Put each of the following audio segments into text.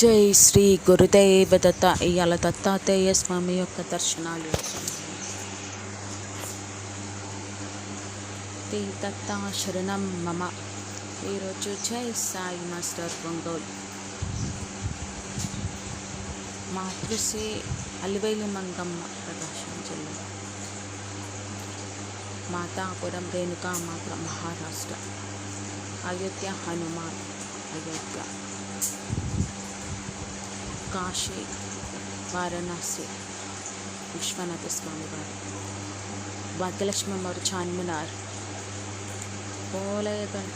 జై శ్రీ గురుదేవ దత్త. ఇవాళ దత్తాత్రేయ స్వామి యొక్క దర్శనాలు. శ్రీ దత్త శరణం మమ. ఈరోజు జై సాయి మాస్టర్ ఒంగోలు. మాతృశ్రీ అలివేలు మంగమ్మ ప్రకాశం జిల్లా. మాతాపురం రేణుకా మాత మహారాష్ట్ర. అయోధ్య హనుమాన్ అయోధ్య. కాశీ వారణాసి విశ్వనాథ స్వామి వారు భాగ్యలక్ష్మి వారు చార్మినార్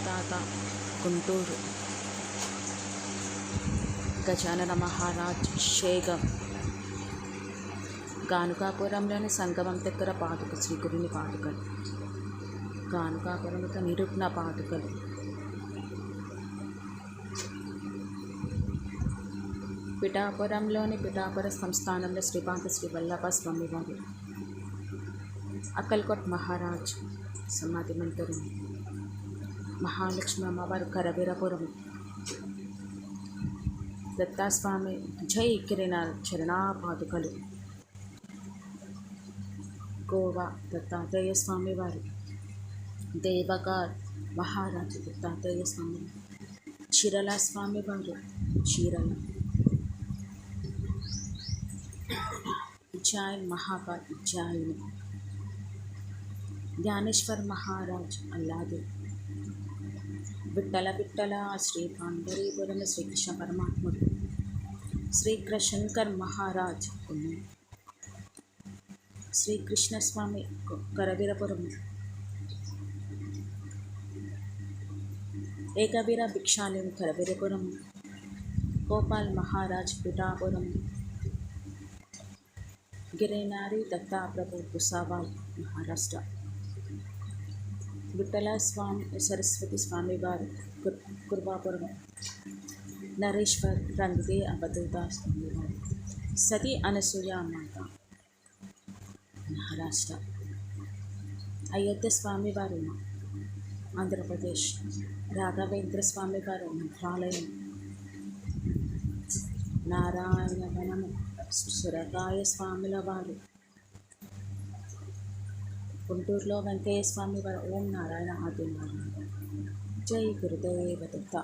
తాత గుంటూరు గజానన మహారాజ్ షేగం గానుకాపురంలోని సంగమం దగ్గర పాదుక శ్రీగురుని పాదుకలు గానుకాపురంతో యొక్క నిరుగ్న పాదుకలు పిఠాపురంలోని పిఠాపుర సంస్థానంలో శ్రీపాంత శ్రీ వల్లభ స్వామివారి అక్కల్కోట్ మహారాజ్ సమాధి మందిరం మహాలక్ష్మి అమ్మవారు కరవీరపురం దత్తాస్వామి జై కిరణ చరణాపాదుకలు గోవా దత్తాత్రేయ స్వామివారి దేవగార్ మహారాజు దత్తాత్రేయ స్వామి చీరల స్వామి వారు చీరల ఉజ్జాయిన్ మహాకాల్ ఉజ్జాయిని జ్ఞానేశ్వర్ మహారాజ్ అల్లాదే. విట్టల విట్టల శ్రీ పాండరీపురం శ్రీకృష్ణ పరమాత్ముడు. శ్రీకృష్ణకర్ మహారాజ్ కొన్ని శ్రీకృష్ణస్వామి కరవీరపురం. ఏకవీర భిక్షాలయం కరవీరపురం. గోపాల్ మహారాజ్ పిఠాపురం. గిరినారి దత్తాప్రభు భుసావాల్ మహారాష్ట్ర. విఠల స్వామి సరస్వతి స్వామి వారు కుర్బాపురం నరేశ్వర్ రంగే అవధూత స్వామి వారు. సతీ అనసూయ మాత మహారాష్ట్ర. అయోధ్య స్వామి వారు ఆంధ్రప్రదేశ్. రాఘవేంద్ర స్వామి వారు మంత్రాలయం. నారాయణవనము. సురకాయ స్వాముల వారు గుంటూరులో వెంకయ్య స్వామి వారు ఓం నారాయణ ఆది జై గురుదేవ దత్త.